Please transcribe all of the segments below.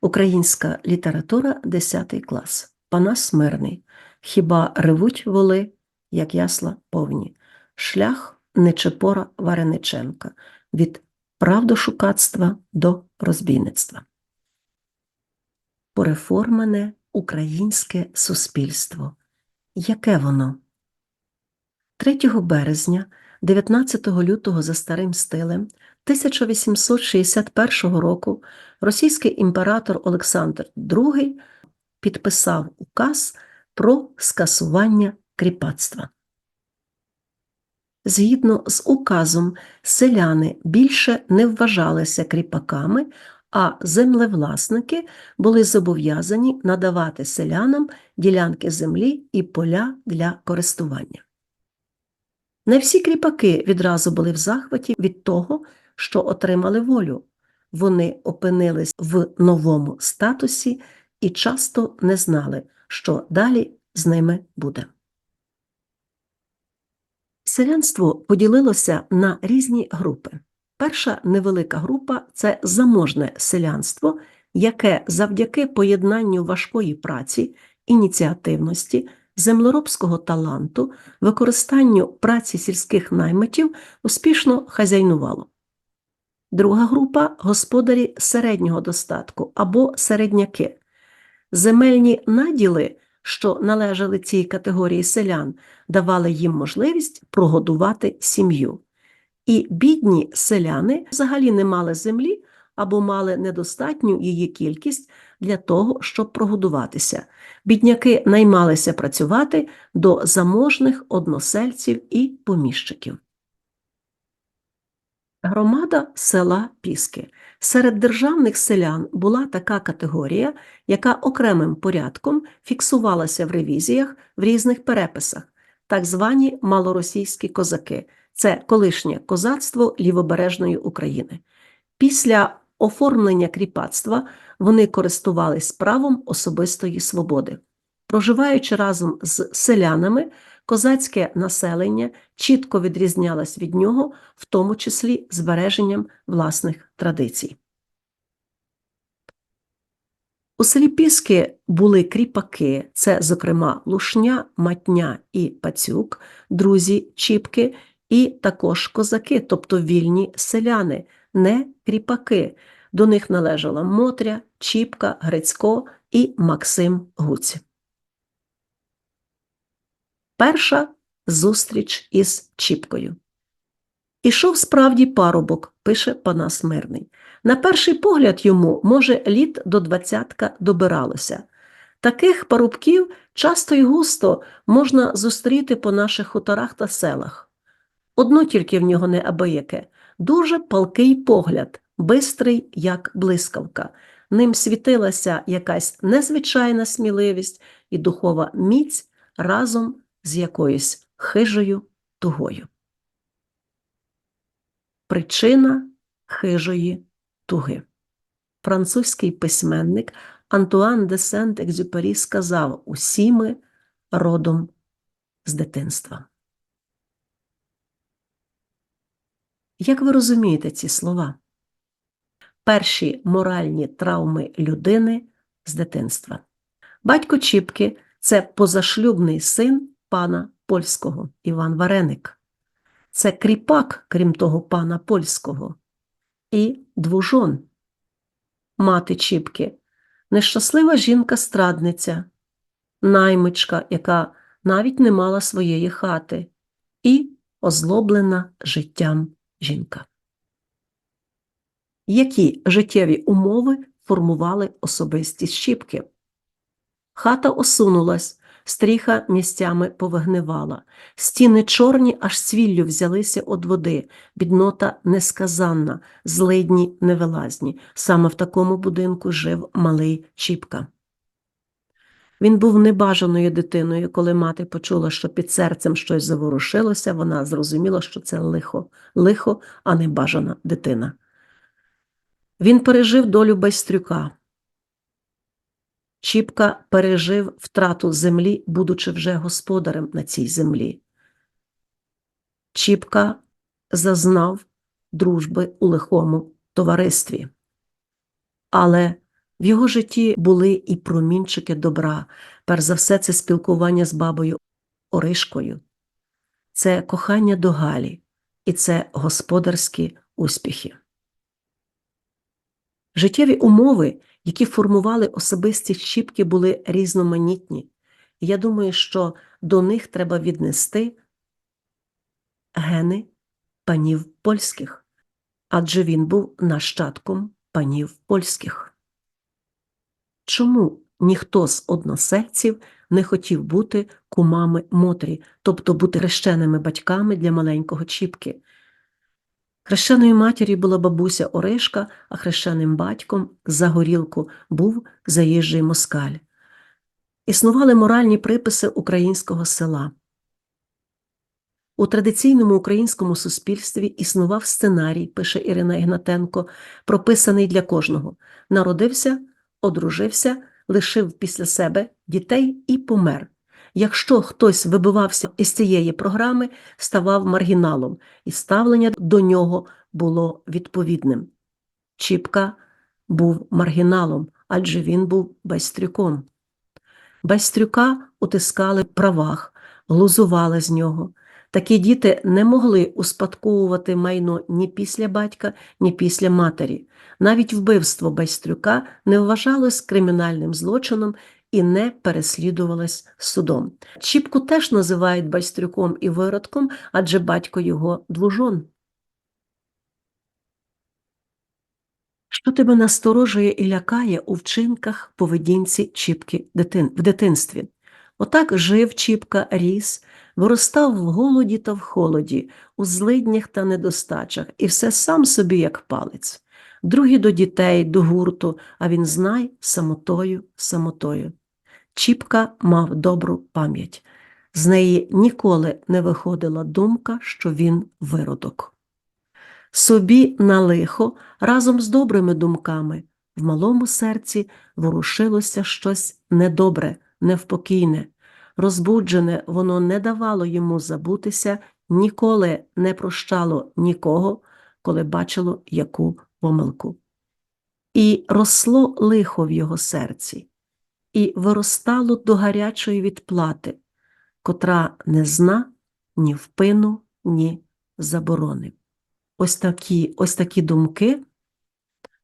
Українська література 10 клас. Панас Мирний. Хіба ревуть воли, як ясла повні. Шлях Нечепора Варениченка. Від правдошукацтва до розбійництва. Пореформене українське суспільство. Яке воно? 3 березня 19 лютого за старим стилем 1861 року російський імператор Олександр II підписав указ про скасування кріпацтва. Згідно з указом, селяни більше не вважалися кріпаками, а землевласники були зобов'язані надавати селянам ділянки землі і поля для користування. Не всі кріпаки відразу були в захваті від того, що отримали волю. Вони опинились в новому статусі і часто не знали, що далі з ними буде. Селянство поділилося на різні групи. Перша невелика група це заможне селянство, яке завдяки поєднанню важкої праці, ініціативності, землеробського таланту, використанню праці сільських наймитів успішно хазяйнувало. Друга група господарі середнього достатку або середняки. Земельні наділи, що належали цій категорії селян, давали їм можливість прогодувати сім'ю. І бідні селяни взагалі не мали землі або мали недостатню її кількість для того, щоб прогодуватися. Бідняки наймалися працювати до заможних односельців і поміщиків. Громада села Піски. Серед державних селян була така категорія, яка окремим порядком фіксувалася в ревізіях в різних переписах, так звані малоросійські козаки це колишнє козацтво лівобережної України. Після оформлення кріпацтва вони користувались правом особистої свободи. Проживаючи разом з селянами, козацьке населення чітко відрізнялось від нього, в тому числі збереженням власних традицій. У селі Піски були кріпаки, це, зокрема, Лушня, Матня і Пацюк, друзі Чіпки, і також козаки, тобто вільні селяни, не кріпаки. До них належала Мотря, Чіпка, Грицько і Максим Гуць. Перша зустріч із Чіпкою. Ішов справді парубок, пише Панас Мирний. На перший погляд йому, може, літ до двадцятка добиралося. Таких парубків часто і густо можна зустріти по наших хуторах та селах. Одно тільки в нього неабияке – дуже палкий погляд, бистрий, як блискавка. Ним світилася якась незвичайна сміливість і духова міць разом з якоюсь хижою тугою. Причина хижої туги. Французький письменник Антуан де Сент-Екзюпері сказав усі ми родом з дитинства. Як ви розумієте ці слова? Перші моральні травми людини з дитинства. Батько Чіпки це позашлюбний син пана польського Іван Вареник. Це кріпак, крім того, пана польського, і двужон, мати Чіпки, нещаслива жінка-страдниця, наймичка, яка навіть не мала своєї хати, і озлоблена життям жінка. Які життєві умови формували особистість Щіпки? Хата осунулась, стріха місцями повигнивала, стіни чорні, аж цвіллю взялися од води, біднота несказанна, злидні невилазні. Саме в такому будинку жив малий Чіпка. Він був небажаною дитиною, коли мати почула, що під серцем щось заворушилося, вона зрозуміла, що це лихо, лихо, а не бажана дитина. Він пережив долю байстрюка. Чіпка пережив втрату землі, будучи вже господарем на цій землі. Чіпка зазнав дружби у лихому товаристві. Але В його житті були і промінчики добра, перш за все, це спілкування з бабою Оришкою, це кохання до Галі, і це господарські успіхи. Життєві умови, які формували особистість Чіпки, були різноманітні. Я думаю, що до них треба віднести гени панів польських, адже він був нащадком панів польських. Чому ніхто з односельців не хотів бути кумами Мотрі, тобто бути хрещеними батьками для маленького Чіпки? Хрещеною матір'ю була бабуся Орешка, а хрещеним батьком за горілку був заїжджий москаль. Існували моральні приписи українського села. У традиційному українському суспільстві існував сценарій, пише Ірина Ігнатенко, прописаний для кожного. Народився, одружився, лишив після себе дітей і помер. Якщо хтось вибивався із цієї програми, ставав маргіналом, і ставлення до нього було відповідним. Чіпка був маргіналом, адже він був байстрюком. Байстрюка утискали в правах, глузували з нього. Такі діти не могли успадковувати майно ні після батька, ні після матері. Навіть вбивство байстрюка не вважалось кримінальним злочином і не переслідувалось судом. Чіпку теж називають байстрюком і виродком, адже батько його двужон. Що тебе насторожує і лякає у вчинках поведінці Чіпки в дитинстві? Отак жив Чіпка, ріс, виростав в голоді та в холоді, у злиднях та недостачах, і все сам собі, як палець. Другі до дітей, до гурту, а він знай самотою, самотою. Чіпка мав добру пам'ять. З неї ніколи не виходила думка, що він виродок. Собі на лихо разом з добрими думками в малому серці ворушилося щось недобре, невпокійне. Розбуджене воно не давало йому забутися, ніколи не прощало нікого, коли бачило яку помилку. І росло лихо в його серці, і виростало до гарячої відплати, котра не зна ні впину, ні заборони. Ось такі, ось такі думки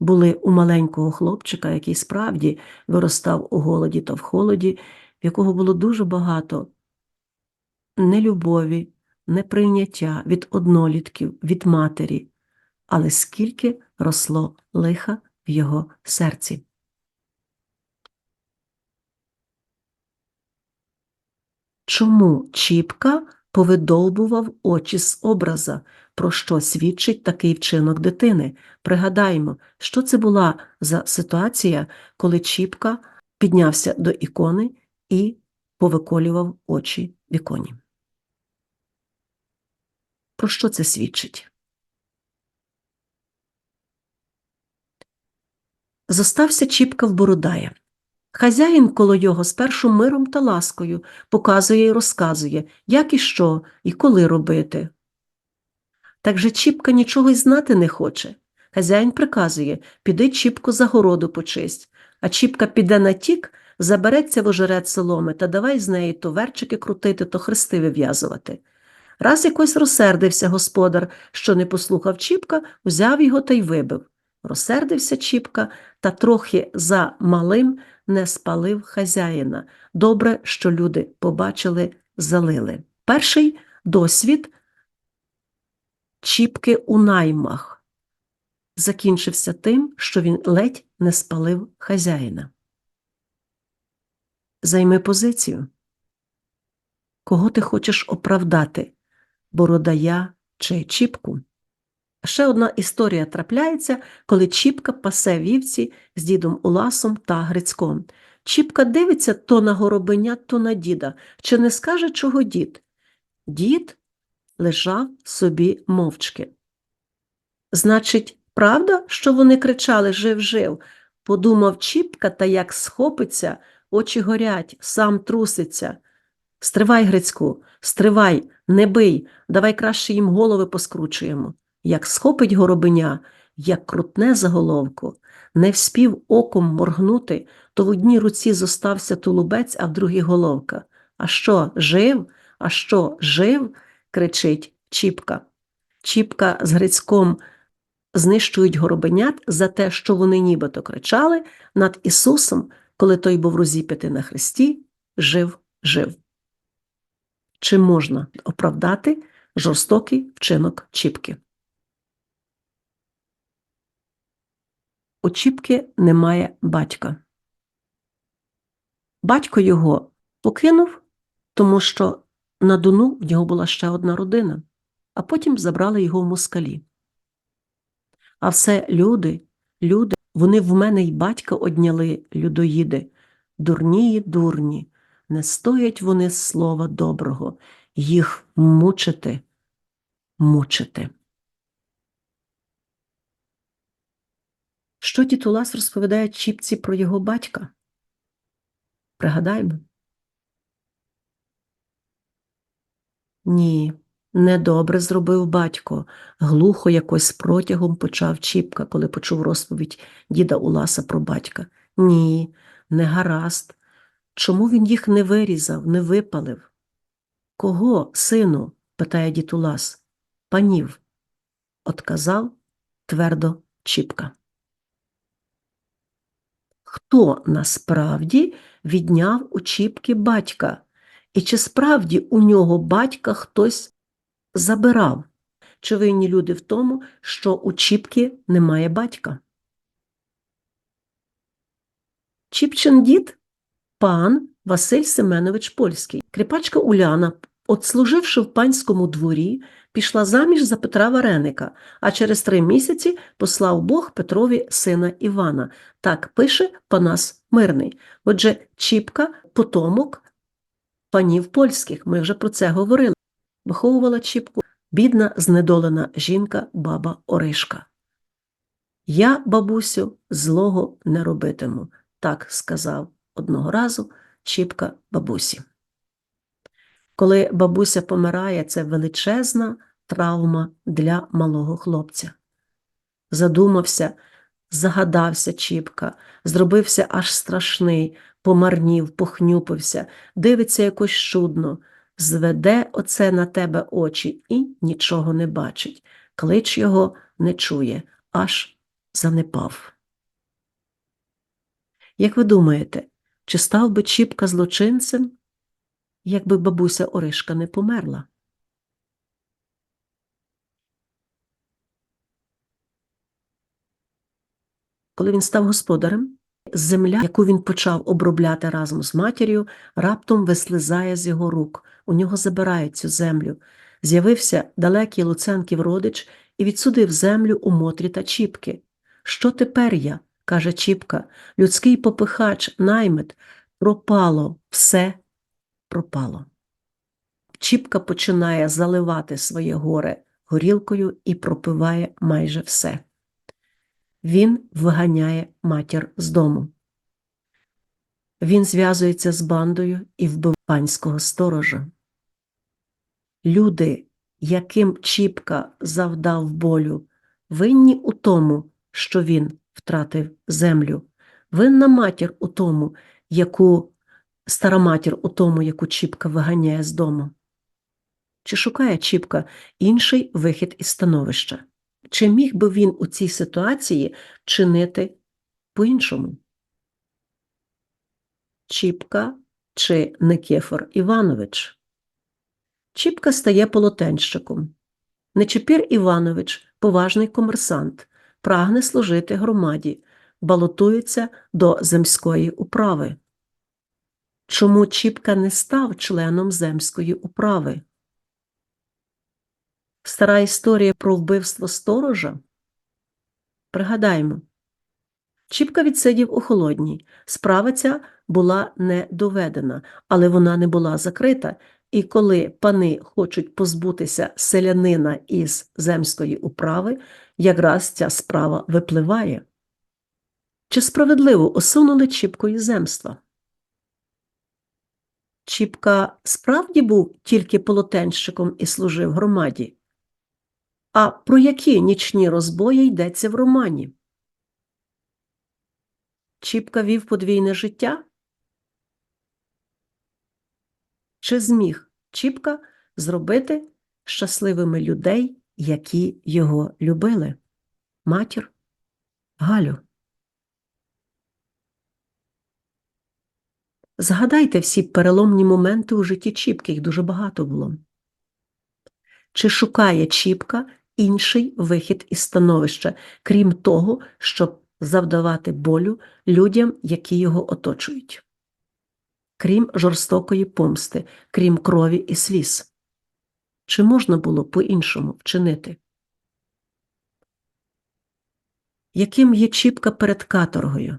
були у маленького хлопчика, який справді виростав у голоді та в холоді, в якого було дуже багато нелюбові, неприйняття від однолітків, від матері, але скільки росло лиха в його серці. Чому Чіпка повидовбував очі з образа, про що свідчить такий вчинок дитини? Пригадаємо, що це була за ситуація, коли Чіпка піднявся до ікони і повиколював очі в іконі. Про що це свідчить? Зостався Чіпка в Бородая. Хазяїн коло його спершу миром та ласкою показує і розказує, як і що, і коли робити. Так же Чіпка нічого й знати не хоче. Хазяїн приказує піди Чіпку за городу почисть, а Чіпка піде на тік, забереться в ожерет соломи та давай з неї то верчики крутити, то хрести вив'язувати. Раз якось розсердився господар, що не послухав Чіпка, взяв його та й вибив. Розсердився Чіпка та трохи за малим не спалив хазяїна. Добре, що люди побачили, залили. Перший досвід Чіпки у наймах закінчився тим, що він ледь не спалив хазяїна. Займи позицію. Кого ти хочеш оправдати Бородая чи Чіпку? Ще одна історія трапляється, коли Чіпка пасе вівці з дідом Уласом та Грицьком. Чіпка дивиться то на горобеня, то на діда, чи не скаже, чого дід? Дід лежав собі мовчки. Значить, правда, що вони кричали Жив, жив? Подумав Чіпка, та як схопиться, очі горять, сам труситься. Стривай, Грицьку, стривай, не бий, давай краще їм голови поскручуємо. Як схопить горобеня, як крутне за головку, Не вспів оком моргнути, то в одній руці зостався тулубець, а в другій головка. А що, жив? А що, жив? кричить Чіпка. Чіпка з Грицьком знищують горобенят за те, що вони нібито кричали над Ісусом, коли той був розіп'ятий на хресті, жив, жив. Чи можна оправдати жорстокий вчинок Чіпки? У Чіпки немає батька. Батько його покинув, тому що на Дону в нього була ще одна родина, а потім забрали його в москалі. А все люди, люди, вони в мене й батька одняли, людоїди, дурні, дурні, не стоять вони слова доброго, їх мучити, мучити. Що Тітулас розповідає Чіпці про його батька? Пригадаймо. Ні, недобре зробив батько. Глухо якось протягом почав Чіпка, коли почув розповідь діда Уласа про батька. Ні, не гаразд. Чому він їх не вирізав, не випалив? Кого, сину? питає дід Улас. Панів. Отказав твердо Чіпка. Хто насправді відняв у Чіпки батька? І чи справді у нього батька хтось забирав? Чи винні люди в тому, що у Чіпки немає батька? Чіпчин дід пан Василь Семенович Польський. Кріпачка Уляна, отслуживши в панському дворі, пішла заміж за Петра Вареника, а через три місяці послав Бог Петрові сина Івана. Так пише Панас Мирний. Отже, Чіпка – потомок панів польських, ми вже про це говорили. Виховувала Чіпку бідна, знедолена жінка баба Оришка. Я, бабусю, злого не робитиму, так сказав одного разу Чіпка бабусі. Коли бабуся помирає, це величезна травма для малого хлопця. Задумався, загадався Чіпка, зробився аж страшний, помарнів, похнюпився, дивиться якось чудно, зведе оце на тебе очі і нічого не бачить. Клич його не чує, аж занепав. Як ви думаєте, чи став би Чіпка злочинцем, якби бабуся Оришка не померла? Коли він став господарем, земля, яку він почав обробляти разом з матір'ю, раптом вислизає з його рук, у нього забирають цю землю. З'явився далекий Луценків родич і відсудив землю у Мотрі та Чіпки. Що тепер я? каже Чіпка, людський попихач, наймит, пропало, все пропало. Чіпка починає заливати своє горе горілкою і пропиває майже все. Він виганяє матір з дому. Він зв'язується з бандою і вбив панського сторожа. Люди, яким Чіпка завдав болю, винні у тому, що він втратив землю, винна матір у тому, яку стара матір у тому, яку Чіпка виганяє з дому. Чи шукає Чіпка інший вихід із становища? Чи міг би він у цій ситуації чинити по-іншому? Чіпка чи Никефор Іванович? Чіпка стає полотенщиком. Нечепір Іванович, поважний комерсант, прагне служити громаді, балотується до земської управи. Чому Чіпка не став членом земської управи? Стара історія про вбивство сторожа? Пригадаймо, Чіпка відсидів у холодній. Справа ця була не доведена, але вона не була закрита, і коли пани хочуть позбутися селянина із земської управи, якраз ця справа випливає. Чи справедливо осунули Чіпкою земства? Чіпка справді був тільки полотенщиком і служив громаді? – А про які нічні розбої йдеться в романі? Чіпка вів подвійне життя? Чи зміг Чіпка зробити щасливими людей, які його любили? Матір Галю. Згадайте всі переломні моменти у житті Чіпки, їх дуже багато було. Чи шукає Чіпка інший вихід із становища, крім того, щоб завдавати болю людям, які його оточують? Крім жорстокої помсти, крім крові і сліз? Чи можна було по-іншому вчинити? Яким є Чіпка перед каторгою?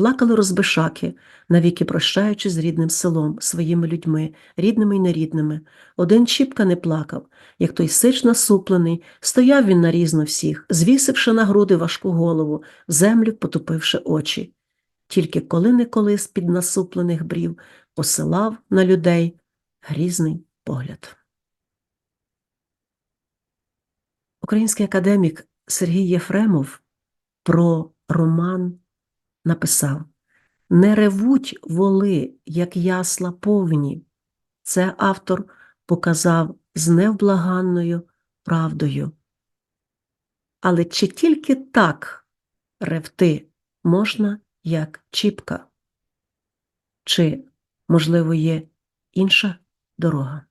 Плакали розбишаки, навіки прощаючи з рідним селом, своїми людьми, рідними й нерідними. Один Чіпка не плакав, як той сич насуплений, стояв він нарізно всіх, звісивши на груди важку голову, землю потупивши очі. Тільки коли-неколи з-під насуплених брів посилав на людей грізний погляд. Український академік Сергій Єфремов про роман написав Не ревуть воли, як ясла повні. Це автор показав з невблаганною правдою. Але чи тільки так ревти можна, як Чіпка? Чи, можливо, є інша дорога?